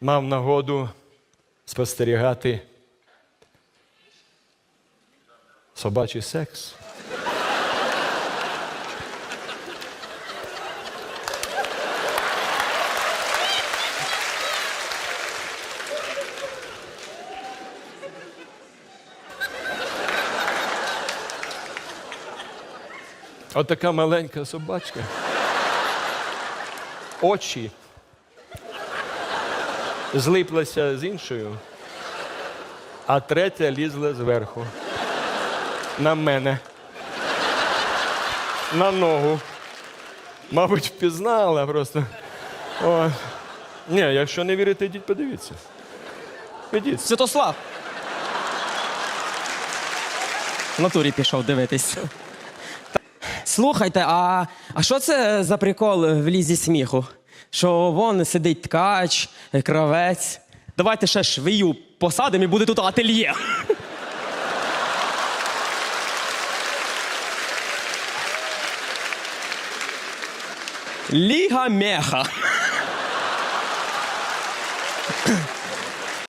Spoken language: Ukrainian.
мав нагоду спостерігати собачий секс. Отака маленька собачка. Очі. Злиплася з іншою, а третя лізла зверху. На мене. На ногу. Мабуть, впізнала просто. О. Ні, якщо не вірите, йдіть подивіться. Ідіть. Святослав. В натурі пішов дивитись. Слухайте, а, а що це за прикол в лізі сміху? Що вон сидить ткач, кравець. Давайте ще швию посадимо і буде тут ательє. Ліга меха.